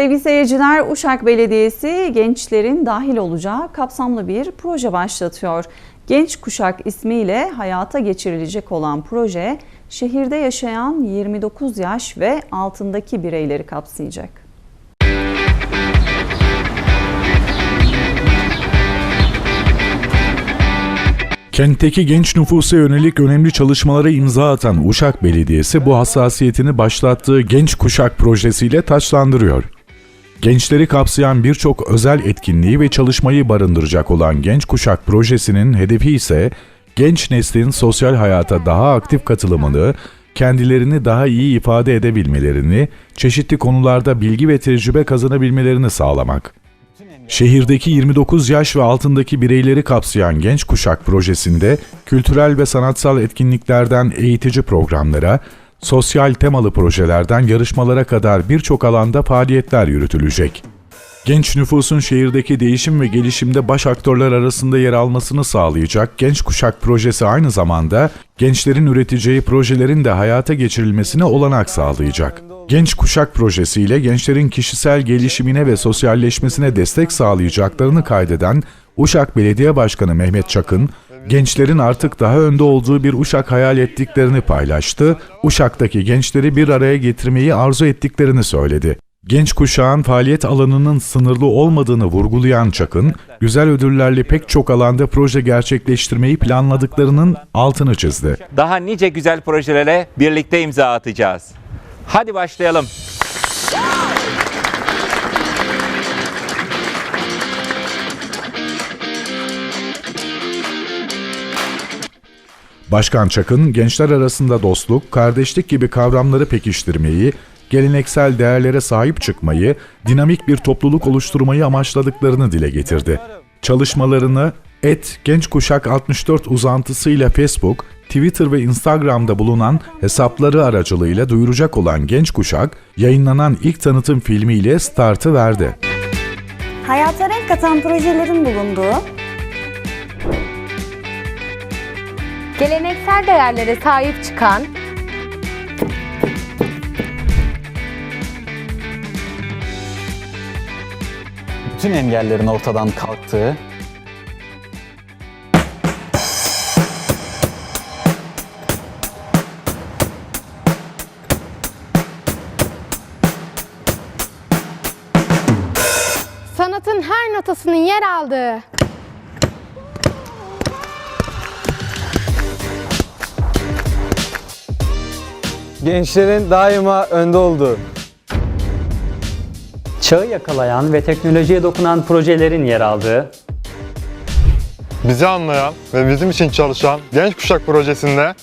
Sevgili seyirciler, Uşak Belediyesi gençlerin dahil olacağı kapsamlı bir proje başlatıyor. Genç Kuşak ismiyle hayata geçirilecek olan proje, şehirde yaşayan 29 yaş ve altındaki bireyleri kapsayacak. Kentteki genç nüfusa yönelik önemli çalışmalara imza atan Uşak Belediyesi bu hassasiyetini başlattığı Genç Kuşak projesiyle taçlandırıyor. Gençleri kapsayan birçok özel etkinliği ve çalışmayı barındıracak olan Genç Kuşak projesinin hedefi ise genç neslin sosyal hayata daha aktif katılımını, kendilerini daha iyi ifade edebilmelerini, çeşitli konularda bilgi ve tecrübe kazanabilmelerini sağlamak. Şehirdeki 29 yaş ve altındaki bireyleri kapsayan Genç Kuşak projesinde kültürel ve sanatsal etkinliklerden eğitici programlara, sosyal temalı projelerden yarışmalara kadar birçok alanda faaliyetler yürütülecek. Genç nüfusun şehirdeki değişim ve gelişimde baş aktörler arasında yer almasını sağlayacak Genç Kuşak projesi aynı zamanda gençlerin üreteceği projelerin de hayata geçirilmesine olanak sağlayacak. Genç Kuşak projesiyle gençlerin kişisel gelişimine ve sosyalleşmesine destek sağlayacaklarını kaydeden Uşak Belediye Başkanı Mehmet Çakın, gençlerin artık daha önde olduğu bir Uşak hayal ettiklerini paylaştı, Uşak'taki gençleri bir araya getirmeyi arzu ettiklerini söyledi. Genç kuşağın faaliyet alanının sınırlı olmadığını vurgulayan Çakın, güzel ödüllerle pek çok alanda proje gerçekleştirmeyi planladıklarının altını çizdi. Daha nice güzel projelere birlikte imza atacağız. Hadi başlayalım. Başkan Çakın, gençler arasında dostluk, kardeşlik gibi kavramları pekiştirmeyi, geleneksel değerlere sahip çıkmayı, dinamik bir topluluk oluşturmayı amaçladıklarını dile getirdi. Çalışmalarını Et Genç Kuşak 64 uzantısıyla Facebook, Twitter ve Instagram'da bulunan hesapları aracılığıyla duyuracak olan Genç Kuşak, yayınlanan ilk tanıtım filmiyle startı verdi. Hayata renk katan projelerin bulunduğu, geleneksel değerlere sahip çıkan, bütün engellerin ortadan kalktığı, sanatın her notasının yer aldığı, gençlerin daima önde olduğu, çağı yakalayan ve teknolojiye dokunan projelerin yer aldığı, bizi anlayan ve bizim için çalışan Genç Kuşak Projesi'nde